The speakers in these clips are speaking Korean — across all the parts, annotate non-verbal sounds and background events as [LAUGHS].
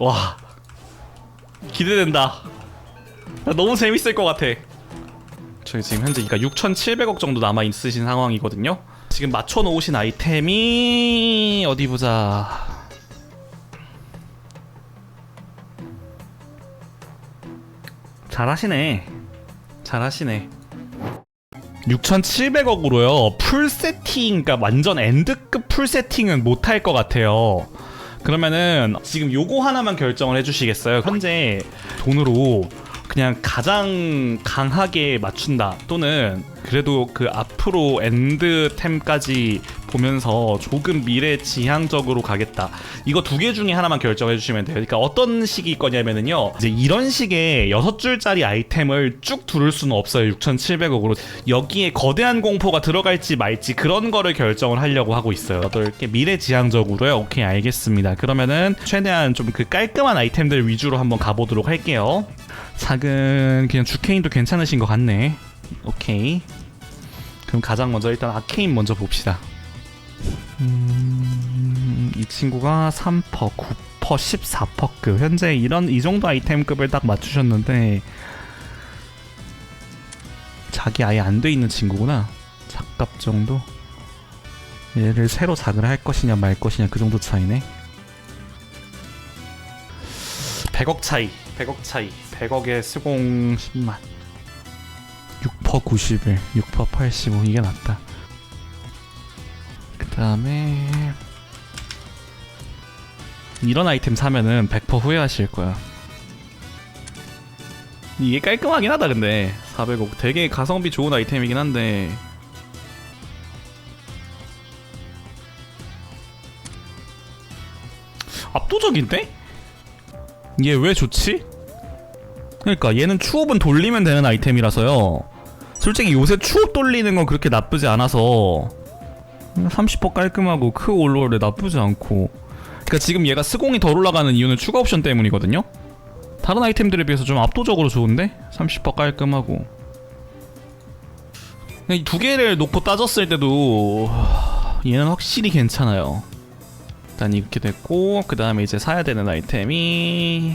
와. 기대된다. 나 너무 재밌을 것 같아. 저희 지금 현재 그러니까 6,700억 정도 남아 있으신 상황이거든요. 지금 맞춰 놓으신 아이템이 어디 보자. 잘하시네. 잘하시네. 6,700억으로요. 풀 세팅 그러니까 완전 엔드급 풀 세팅은 못할 것 같아요 그러면은 지금 요거 하나만 결정을 해주시겠어요? 현재 돈으로 그냥 가장 강하게 맞춘다 또는 그래도 그 앞으로 엔드템까지 보면서 조금 미래 지향적으로 가겠다. 이거 두 개 중에 하나만 결정해 주시면 돼요. 그러니까 어떤 식이 거냐면은요 이제 이런 식의 여섯 줄짜리 아이템을 쭉 두를 수는 없어요. 6,700억으로. 여기에 거대한 공포가 들어갈지 말지 그런 거를 결정을 하려고 하고 있어요. 또 이렇게 미래 지향적으로요. 오케이 알겠습니다. 그러면은 최대한 좀 그 깔끔한 아이템들 위주로 한번 가보도록 할게요. 작은 그냥 주케인도 괜찮으신 것 같네. 오케이. 그럼 가장 먼저 일단 아케인 먼저 봅시다 음, 이 친구가 3퍼, 9퍼, 14퍼급. 현재 이런 이 정도 아이템급을 딱 맞추셨는데 자기 아예 안 돼 있는 친구구나. 작갑 정도? 얘를 새로 작을 할 것이냐 말 것이냐 그 정도 차이네. 100억 차이 100억 차이. 100억에 스공 10만. 6퍼 91 6퍼 85 이게 낫다. 그 다음에 이런 아이템 사면은 100% 후회하실 거야. 이게 깔끔하긴 하다 근데. 400억. 되게 가성비 좋은 아이템이긴 한데. 압도적인데? 얘 왜 좋지? 그러니까 얘는 추업은 돌리면 되는 아이템이라서요. 솔직히 요새 추업 돌리는 건 그렇게 나쁘지 않아서 30% 깔끔하고 크 올로레 나쁘지 않고. 그러니까 지금 얘가 스공이 덜 올라가는 이유는 추가 옵션 때문이거든요. 다른 아이템들에 비해서 좀 압도적으로 좋은데? 30% 깔끔하고. 이 두 개를 놓고 따졌을 때도 얘는 확실히 괜찮아요. 일단 이렇게 됐고 그 다음에 이제 사야 되는 아이템이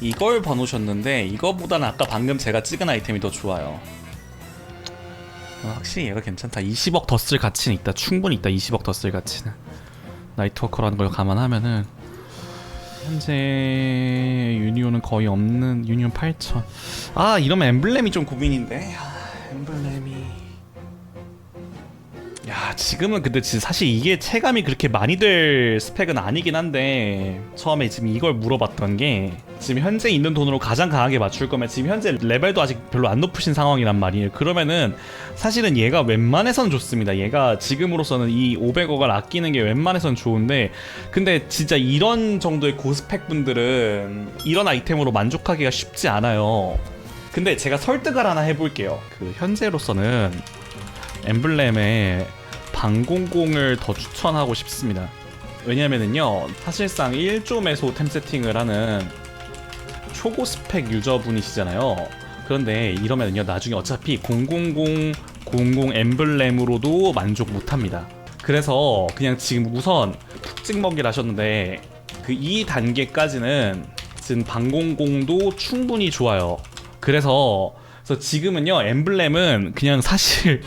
이걸 봐놓으셨는데 이거보다는 아까 방금 제가 찍은 아이템이 더 좋아요 어, 확실히 얘가 괜찮다. 20억 더 쓸 가치는 있다. 충분히 있다. 20억 더 쓸 가치는. 나이트워커라는 걸 감안하면은 현재 유니온은 거의 없는 유니온 8천. 아 이러면 엠블렘이 좀 고민인데. 아, 엠블렘이 야 지금은 근데 사실 이게 체감이 그렇게 많이 될 스펙은 아니긴 한데 처음에 지금 이걸 물어봤던 게 지금 현재 있는 돈으로 가장 강하게 맞출 거면 지금 현재 레벨도 아직 별로 안 높으신 상황이란 말이에요. 그러면은 사실은 얘가 웬만해선 좋습니다. 얘가 지금으로서는 이 500억을 아끼는 게 웬만해선 좋은데 근데 진짜 이런 정도의 고스펙 분들은 이런 아이템으로 만족하기가 쉽지 않아요. 근데 제가 설득을 하나 해볼게요. 그 현재로서는 엠블렘에 방공공을 더 추천하고 싶습니다. 왜냐면은요, 사실상 1조 매소 템 세팅을 하는 초고 스펙 유저분이시잖아요. 그런데 이러면은요, 나중에 어차피 000, 00 엠블렘으로도 만족 못 합니다. 그래서 그냥 지금 우선 푹 찍 먹이를 하셨는데 그 2단계까지는 지금 방공공도 충분히 좋아요. 그래서 그래서 지금은요 엠블렘은 그냥 사실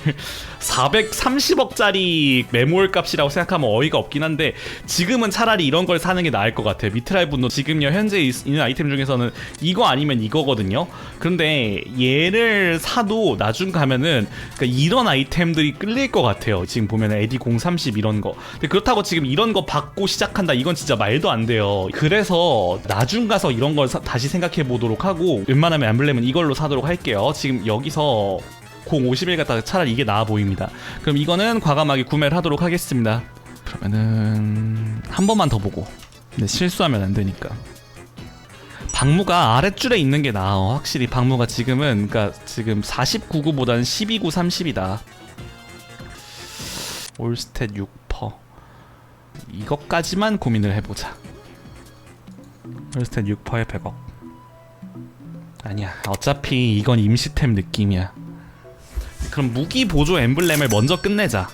430억짜리 메모일 값이라고 생각하면 어이가 없긴 한데 지금은 차라리 이런 걸 사는 게 나을 것 같아요. 미트라이 분노 지금요 현재 있- 있는 아이템 중에서는 이거 아니면 이거거든요. 그런데 얘를 사도 나중 가면은 그러니까 이런 아이템들이 끌릴 것 같아요. 지금 보면 에디 030 이런 거. 근데 그렇다고 지금 이런 거 받고 시작한다. 이건 진짜 말도 안 돼요. 그래서 나중 가서 이런 걸 사- 다시 생각해 보도록 하고 웬만하면 엠블렘은 이걸로 사도록 할게요. 지금 여기서 051 갖다가 차라리 이게 나아 보입니다. 그럼 이거는 과감하게 구매를 하도록 하겠습니다. 그러면은 한 번만 더 보고. 근데 실수하면 안 되니까. 박무가 아랫줄에 있는 게 나아. 확실히 박무가 지금은 그러니까 지금 49구보다는 12구 30이다. 올스탯 6퍼. 이것까지만 고민을 해보자. 올스탯 6퍼에 100억. 아니야. 어차피 이건 임시템 느낌이야. 그럼 무기 보조 엠블렘을 먼저 끝내자.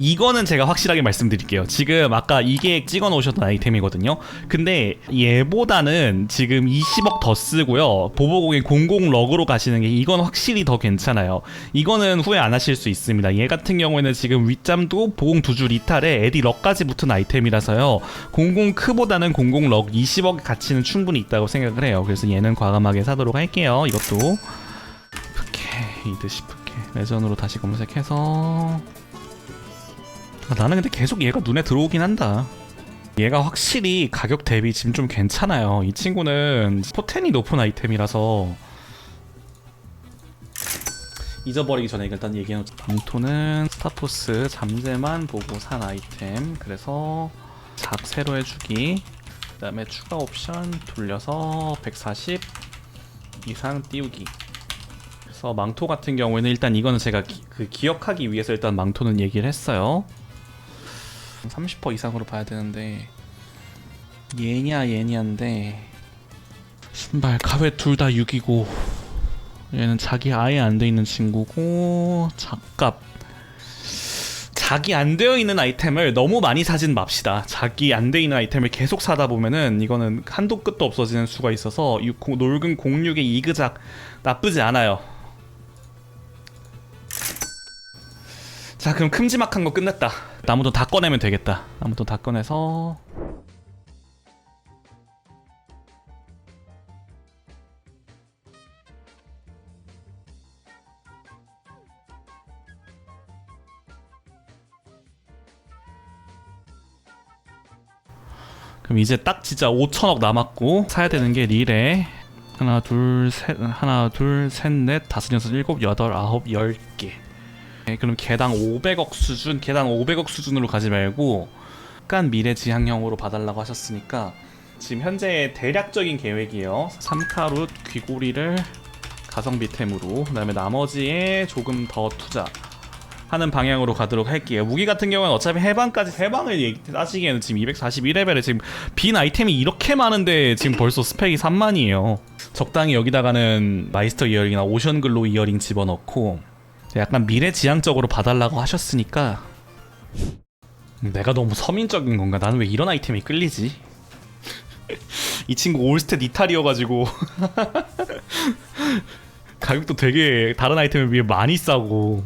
이거는 제가 확실하게 말씀드릴게요. 지금 아까 이게 찍어 놓으셨던 아이템이거든요. 근데 얘보다는 지금 20억 더 쓰고요. 보보공의 00 럭으로 가시는 게 이건 확실히 더 괜찮아요. 이거는 후회 안 하실 수 있습니다. 얘 같은 경우에는 지금 윗잠도 보공 두 줄 이탈에 에디 럭까지 붙은 아이템이라서요. 00 크보다는 00 럭 20억 가치는 충분히 있다고 생각을 해요. 그래서 얘는 과감하게 사도록 할게요. 이것도 푸케 이드 시 푸케 레전으로 다시 검색해서 아, 나는 근데 계속 얘가 눈에 들어오긴 한다. 얘가 확실히 가격 대비 지금 좀 괜찮아요. 이 친구는 포텐이 높은 아이템이라서 잊어버리기 전에 일단 얘기해놓자. 방토는 스타토스 잠재만 보고 산 아이템. 그래서 작 새로 해주기. 그 다음에 추가 옵션 돌려서 140 이상 띄우기. 그래서 망토 같은 경우에는 일단 이거는 제가 기, 그 기억하기 위해서 일단 망토는 얘기를 했어요. 30% 이상으로 봐야 되는데 얘냐 얘냐인데 신발 가회 둘다 6이고 얘는 자기 아예 안 돼 있는 친구고 작값 자기 안 되어 있는 아이템을 너무 많이 사진 맙시다. 자기 안 돼 있는 아이템을 계속 사다 보면은 이거는 한도 끝도 없어지는 수가 있어서 이 고- 놀근 06의 이그작 나쁘지 않아요. 자 그럼 큼지막한 거 끝냈다. 나무도 다 꺼내면 되겠다. 나무도 다 꺼내서 그럼 이제 딱 진짜 5천억 남았고 사야 되는 게 릴에 하나 둘 셋 하나 둘 셋 넷 다섯 여섯 일곱 여덟 아홉 열 개. 네, 그럼 개당 500억 수준, 개당 500억 수준으로 가지 말고 약간 미래지향형으로 봐달라고 하셨으니까 지금 현재 대략적인 계획이에요. 3카룻 귀고리를 가성비템으로 그다음에 나머지에 조금 더 투자. 하는 방향으로 가도록 할게요. 무기 같은 경우는 어차피 해방까지 해방을 따지기에는 지금 241레벨에 지금 빈 아이템이 이렇게 많은데 지금 벌써 스펙이 3만이에요. 적당히 여기다가는 마이스터 이어링이나 오션 글로 이어링 집어넣고 약간 미래지향적으로 봐달라고 하셨으니까 내가 너무 서민적인 건가? 나는 왜 이런 아이템이 끌리지? [LAUGHS] 이 친구 올스탯 이탈이어가지고 [LAUGHS] 가격도 되게 다른 아이템에 비해 많이 싸고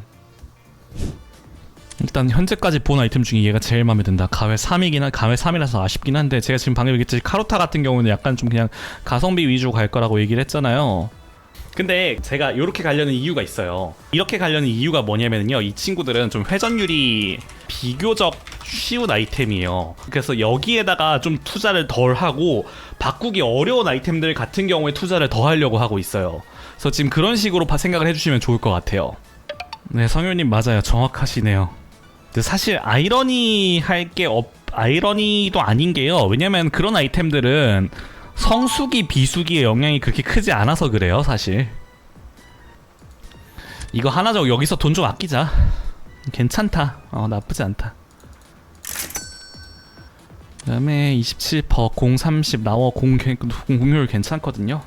일단 현재까지 본 아이템 중에 얘가 제일 마음에 든다. 가회 3이긴 한 가회 3이라서 아쉽긴 한데 제가 지금 방금 얘기했듯이 카로타 같은 경우는 약간 좀 그냥 가성비 위주로 갈 거라고 얘기를 했잖아요. 근데 제가 이렇게 가려는 이유가 있어요. 이렇게 가려는 이유가 뭐냐면요. 이 친구들은 좀 회전율이 비교적 쉬운 아이템이에요. 그래서 여기에다가 좀 투자를 덜 하고 바꾸기 어려운 아이템들 같은 경우에 투자를 더 하려고 하고 있어요. 그래서 지금 그런 식으로 봐- 생각을 해주시면 좋을 것 같아요. 네, 성현님 맞아요. 정확하시네요. 근데 사실 아이러니 할 게 없, 아이러니도 아닌 게요. 왜냐면 그런 아이템들은 성수기, 비수기의 영향이 그렇게 크지 않아서 그래요, 사실. 이거 하나적 여기서 돈 좀 아끼자. 괜찮다. 어, 나쁘지 않다. 그 다음에 27퍼 0 30 나워 공, 공- 공률 괜찮거든요.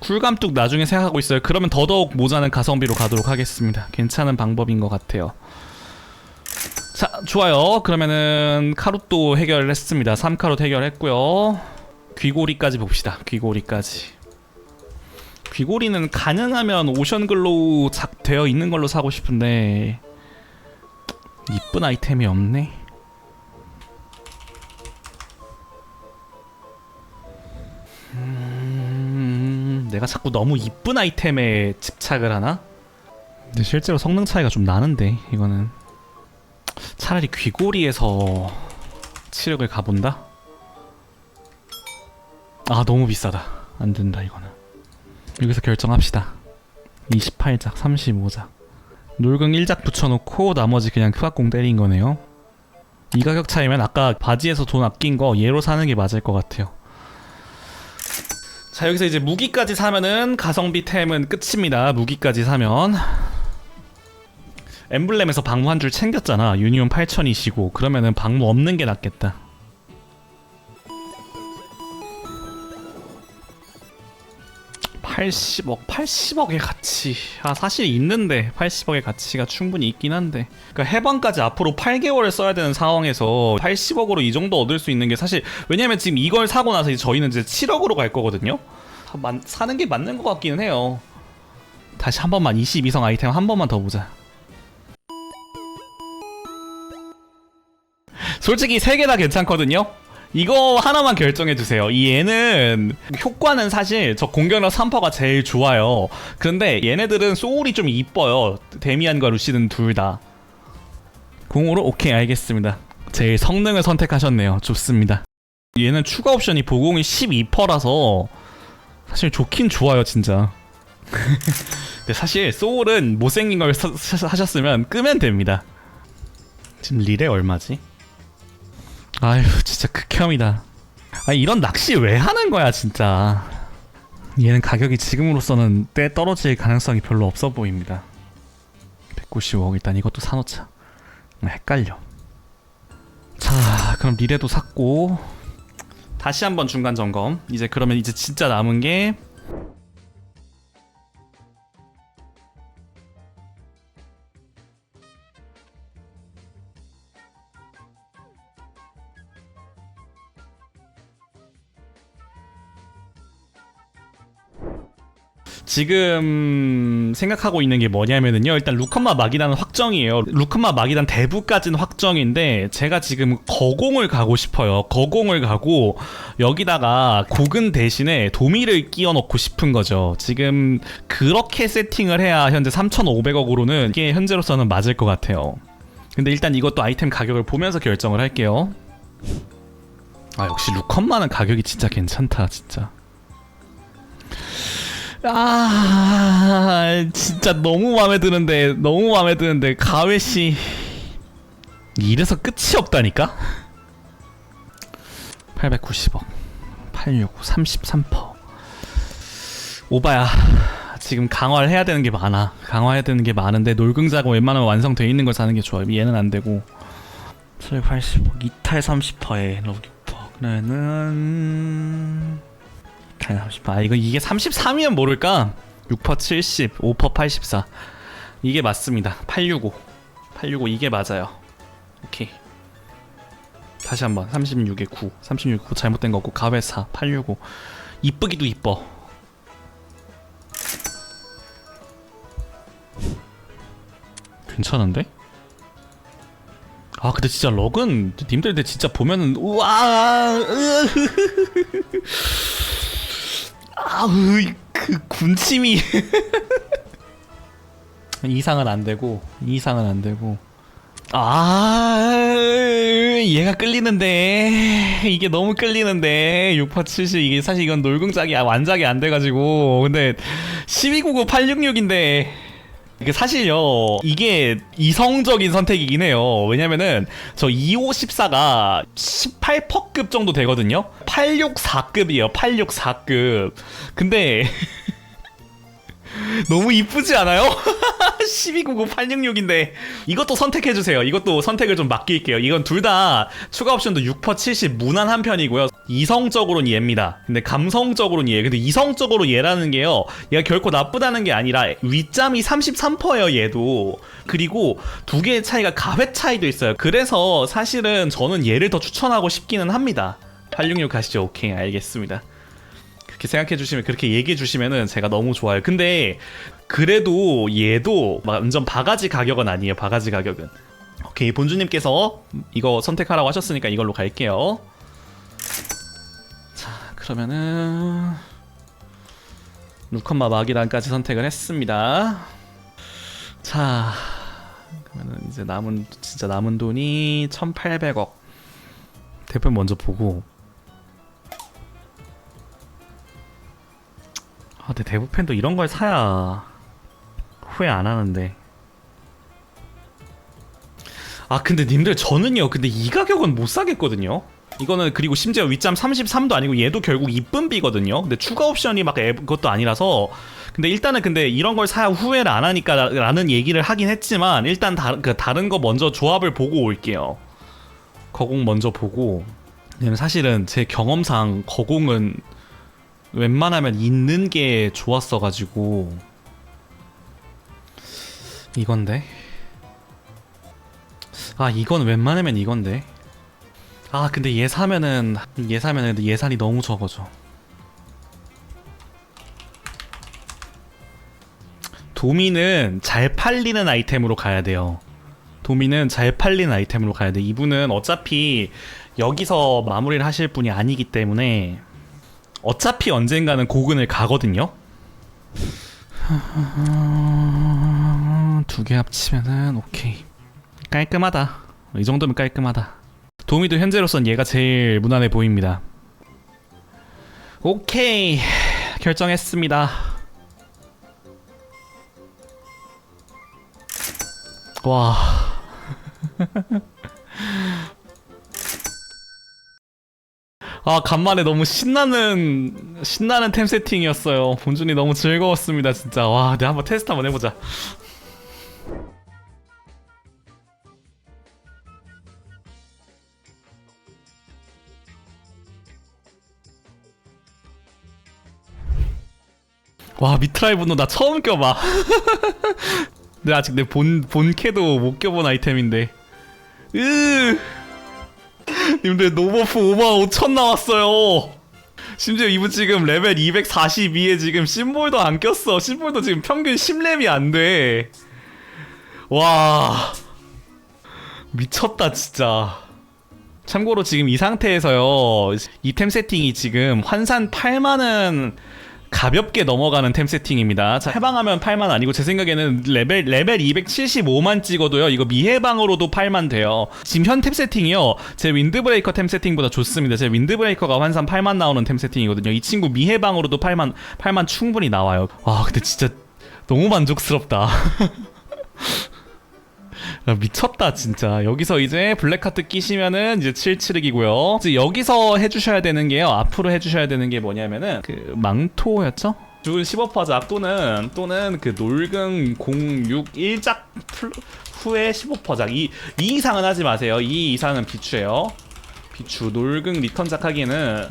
쿨감뚝 나중에 생각하고 있어요. 그러면 더더욱 모자는 가성비로 가도록 하겠습니다. 괜찮은 방법인 것 같아요. 자, 좋아요. 그러면은 카롯도 해결했습니다. 3카롯 해결했고요. 귀고리까지 봅시다. 귀고리까지. 귀고리는 가능하면 오션 글로우 작 되어 있는 걸로 사고 싶은데 이쁜 아이템이 없네. 음, 내가 자꾸 너무 이쁜 아이템에 집착을 하나? 근데 실제로 성능 차이가 좀 나는데 이거는 차라리 귀고리에서 치력을 가본다? 아 너무 비싸다. 안 된다 이거는. 여기서 결정합시다. 28작 35작. 놀궁 1작 붙여놓고 나머지 그냥 크각공 때린 거네요. 이 가격 차이면 아까 바지에서 돈 아낀 거 얘로 사는 게 맞을 것 같아요. 자 여기서 이제 무기까지 사면은 가성비 템은 끝입니다. 무기까지 사면 엠블렘에서 방무 한 줄 챙겼잖아. 유니온 8000이시고 그러면은 방무 없는 게 낫겠다. 80억, 80억의 가치. 아, 사실 있는데 80억의 가치가 충분히 있긴 한데. 그러니까 해방까지 앞으로 8개월을 써야 되는 상황에서 80억으로 이 정도 얻을 수 있는 게 사실 왜냐면 지금 이걸 사고 나서 이제 저희는 이제 7억으로 갈 거거든요. 사는 게 맞는 것 같기는 해요. 다시 한 번만 22성 아이템 한 번만 더 보자. 솔직히 세 개 다 괜찮거든요. 이거 하나만 결정해 주세요. 이 얘는 효과는 사실 저 공격력 3%가 제일 좋아요. 그런데 얘네들은 소울이 좀 이뻐요. 데미안과 루시는 둘 다. 공으로 오케이 알겠습니다. 제일 성능을 선택하셨네요. 좋습니다. 얘는 추가 옵션이 보공이 12%라서 사실 좋긴 좋아요, 진짜. [LAUGHS] 근데 사실 소울은 못생긴 걸 사- 사- 하셨으면 끄면 됩니다. 지금 릴에 얼마지? 아휴 진짜 극혐이다. 아 이런 낚시 왜 하는 거야 진짜? 얘는 가격이 지금으로서는 때 떨어질 가능성이 별로 없어 보입니다. 195억 일단 이것도 사놓자. 아, 헷갈려. 자 그럼 리레도 샀고 다시 한번 중간 점검. 이제 그러면 이제 진짜 남은 게 지금 생각하고 있는 게 뭐냐면은요 일단 루컴마 마기단 확정이에요. 루컴마 마기단 대부까지는 확정인데 제가 지금 거공을 가고 싶어요. 거공을 가고 여기다가 고근 대신에 도미를 끼워 넣고 싶은 거죠. 지금 그렇게 세팅을 해야 현재 3,500억으로는 이게 현재로서는 맞을 것 같아요. 근데 일단 이것도 아이템 가격을 보면서 결정을 할게요. 아 역시 루컴마는 가격이 진짜 괜찮다 진짜 아 진짜 너무 마음에 드는데 너무 마음에 드는데 가웨 씨. 이래서 끝이 없다니까? 890억. 865 33% 오바야 지금 강화를 해야 되는 게 많아. 강화해야 되는 게 많은데 놀궁자가 웬만하면 완성돼 있는 걸 사는 게 좋아. 얘는 안 되고. 780억 이탈 30%에 럭6% 그러면은 30. 아 이거 이게 33이면 모를까? 6퍼 70, 5퍼 84. 이게 맞습니다. 865. 865 이게 맞아요. 오케이. 다시 한번 36에 9. 36 9 잘못된 거고 가외 4. 865. 이쁘기도 이뻐. 괜찮은데? 아 근데 진짜 럭은 님들 근데 진짜 보면은 우와 아우 그 군침이. [LAUGHS] 이상은 안 되고 이상은 안 되고. 아 얘가 끌리는데. 이게 너무 끌리는데. 6퍼 70 이게 사실 이건 놀궁작이 아, 완작이 안 돼가지고. 근데 1299 866인데 이게 사실요 이게 이성적인 선택이긴 해요. 왜냐면은 저 2514가 18퍼급 정도 되거든요? 864급이에요 864급. 근데 [LAUGHS] 너무 이쁘지 않아요? [LAUGHS] 1299 866인데 이것도 선택해 주세요. 이것도 선택을 좀 맡길게요. 이건 둘 다 추가 옵션도 6퍼 70 무난한 편이고요. 이성적으로는 얘입니다. 근데 감성적으로는 얘. 근데 이성적으로 얘라는 게요. 얘가 결코 나쁘다는 게 아니라 윗잠이 33%예요 얘도. 그리고 두 개의 차이가 가회 차이도 있어요. 그래서 사실은 저는 얘를 더 추천하고 싶기는 합니다. 866 가시죠. 오케이. 알겠습니다 그렇게 생각해 주시면 그렇게 얘기해 주시면은 제가 너무 좋아요. 근데 그래도 얘도 막 완전 바가지 가격은 아니에요. 바가지 가격은. 오케이 본주님께서 이거 선택하라고 하셨으니까 이걸로 갈게요. 자 그러면은 루컨마 마기단까지 선택을 했습니다. 자 그러면은 이제 남은 진짜 남은 돈이 1,800억. 대표 먼저 보고 근데 대부팬도 이런 걸 사야 후회 안 하는데. 아, 근데 님들 저는요. 근데 이 가격은 못 사겠거든요. 이거는 그리고 심지어 윗잠 33도 아니고 얘도 결국 이쁜 비거든요. 근데 추가 옵션이 막 애- 그것도 아니라서 근데 일단은 근데 이런 걸 사야 후회를 안 하니까 라는 얘기를 하긴 했지만 일단 다른 그 다른 거 먼저 조합을 보고 올게요. 거공 먼저 보고. 사실은 제 경험상 거공은 웬만하면 있는 게 좋았어가지고. 이건데? 아 이건 웬만하면 이건데. 아 근데 얘 사면은 얘 사면은 예산이 너무 적어져. 도미는 잘 팔리는 아이템으로 가야 돼요. 도미는 잘 팔리는 아이템으로 가야 돼. 이분은 어차피 여기서 마무리를 하실 분이 아니기 때문에 어차피 언젠가는 고근을 가거든요. 두 개 합치면은 오케이. 깔끔하다. 이 정도면 깔끔하다. 도미도 현재로선 얘가 제일 무난해 보입니다. 오케이. 결정했습니다. 와 [LAUGHS] 아 간만에 너무 신나는 신나는 템 세팅이었어요. 본준이 너무 즐거웠습니다 진짜. 와, 내가 한번 테스트 한번 해보자. 와 미트라이 분노 나 처음 껴봐. 근데 [LAUGHS] 아직 내 본 본캐도 못 껴본 아이템인데. 으. 님들 노버프 5만 5천 나왔어요. 심지어 이분 지금 레벨 242에 지금 심볼도 안 꼈어. 심볼도 지금 평균 10렙이 안 돼. 와. 미쳤다, 진짜. 참고로 지금 이 상태에서요. 이템 세팅이 지금 환산 8만은 가볍게 넘어가는 템 세팅입니다. 자, 해방하면 8만 아니고 제 생각에는 레벨 레벨 275만 찍어도요. 이거 미해방으로도 8만 돼요. 지금 현 템 세팅이요. 제 윈드브레이커 템 세팅보다 좋습니다. 제 윈드브레이커가 환산 8만 나오는 템 세팅이거든요. 이 친구 미해방으로도 8만 8만 충분히 나와요. 와, 근데 진짜 너무 만족스럽다. [LAUGHS] 야, 미쳤다 진짜. 여기서 이제 블랙카트 끼시면은 이제 7칠흑이고요. 이제 여기서 해주셔야 되는 게요? 앞으로 해주셔야 되는 게 뭐냐면은 그 망토였죠? 죽은 15퍼작 또는 또는 그 놀금 06 일작 플- 후에 15퍼작 이, 이 이상은 하지 마세요. 이 이상은 비추예요. 비추 놀금 리턴작 하기에는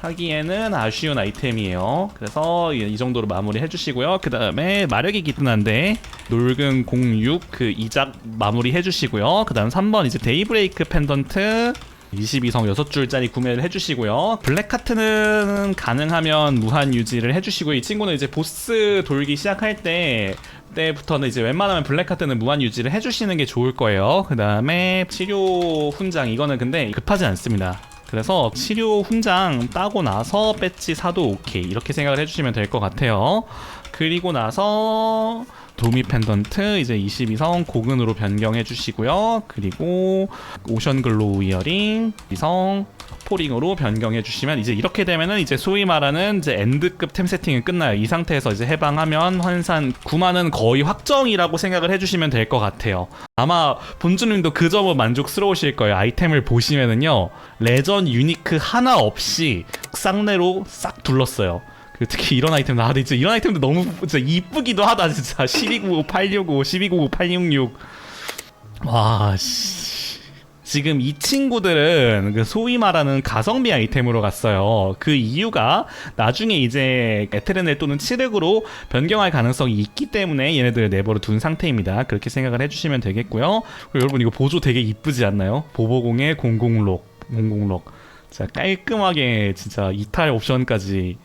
하기에는 아쉬운 아이템이에요. 그래서 이, 이 정도로 마무리 해주시고요. 그 다음에 마력이 기տն한데 놀금 06 그 이작 마무리 해주시고요. 그 다음 3번 이제 데이브레이크 펜던트 22성 6줄짜리 구매를 해주시고요. 블랙카트는 가능하면 무한 유지를 해주시고 이 친구는 이제 보스 돌기 시작할 때 때부터는 이제 웬만하면 블랙카트는 무한 유지를 해주시는 게 좋을 거예요. 그 다음에 치료 훈장 이거는 근데 급하지 않습니다. 그래서 치료 훈장 따고 나서 배지 사도 오케이 이렇게 생각을 해주시면 될 것 같아요. 그리고 나서 도미 펜던트 이제 22성 고근으로 변경해 주시고요. 그리고 오션 글로우 이어링 이성 포링으로 변경해 주시면 이제 이렇게 되면은 이제 소위 말하는 이제 엔드급 템 세팅은 끝나요. 이 상태에서 이제 해방하면 환산 9만은 거의 확정이라고 생각을 해주시면 될 것 같아요. 아마 본주님도 그 점은 만족스러우실 거예요. 아이템을 보시면은요 레전 유니크 하나 없이 쌍내로 싹 둘렀어요. 그 특히 이런 아이템 나 근데 진짜 이런 아이템도 너무 진짜 이쁘기도 하다 진짜 1299 865 1299 866 와 씨. 지금 이 친구들은 그 소위 말하는 가성비 아이템으로 갔어요. 그 이유가 나중에 이제 에테르넬 또는 칠흑으로 변경할 가능성이 있기 때문에 얘네들을 내버려 둔 상태입니다. 그렇게 생각을 해주시면 되겠고요. 그리고 여러분 이거 보조 되게 이쁘지 않나요? 보보공의 00록, 00록. 자 깔끔하게 진짜 이탈 옵션까지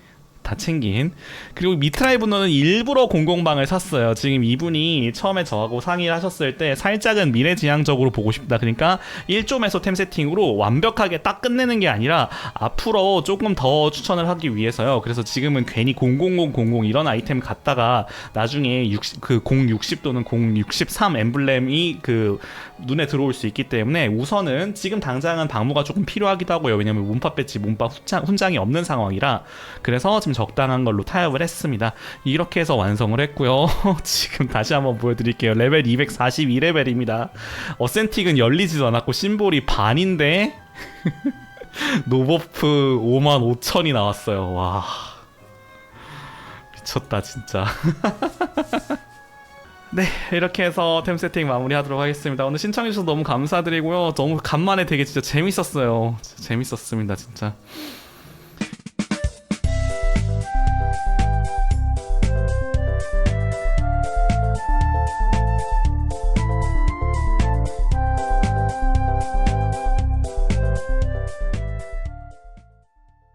다 챙긴. 그리고 미트라이 분노는 일부러 공공방을 샀어요. 지금 이분이 처음에 저하고 상의를 하셨을 때 살짝은 미래지향적으로 보고 싶다. 그러니까 1좀에서 템 세팅으로 완벽하게 딱 끝내는 게 아니라 앞으로 조금 더 추천을 하기 위해서요. 그래서 지금은 괜히 00000 이런 아이템 갖다가 나중에 60, 그 060 또는 063 엠블렘이 그 눈에 들어올 수 있기 때문에 우선은 지금 당장은 방무가 조금 필요하기도 하고요 왜냐면 몸파 배치 몸파 훈장, 훈장 이 없는 상황이라 그래서 지금 적당한 걸로 타협을 했습니다. 이렇게 해서 완성을 했고요. [LAUGHS] 지금 다시 한번 보여드릴게요. 레벨 242레벨입니다. 어센틱은 열리지도 않았고 심볼이 반인데 [LAUGHS] 노버프 5만 5천이 나왔어요. 와 미쳤다 진짜. [LAUGHS] 네 이렇게 해서 템 세팅 마무리하도록 하겠습니다. 오늘 신청해주셔서 너무 감사드리고요. 너무 간만에 되게 진짜 재밌었어요. 진짜 재밌었습니다 진짜.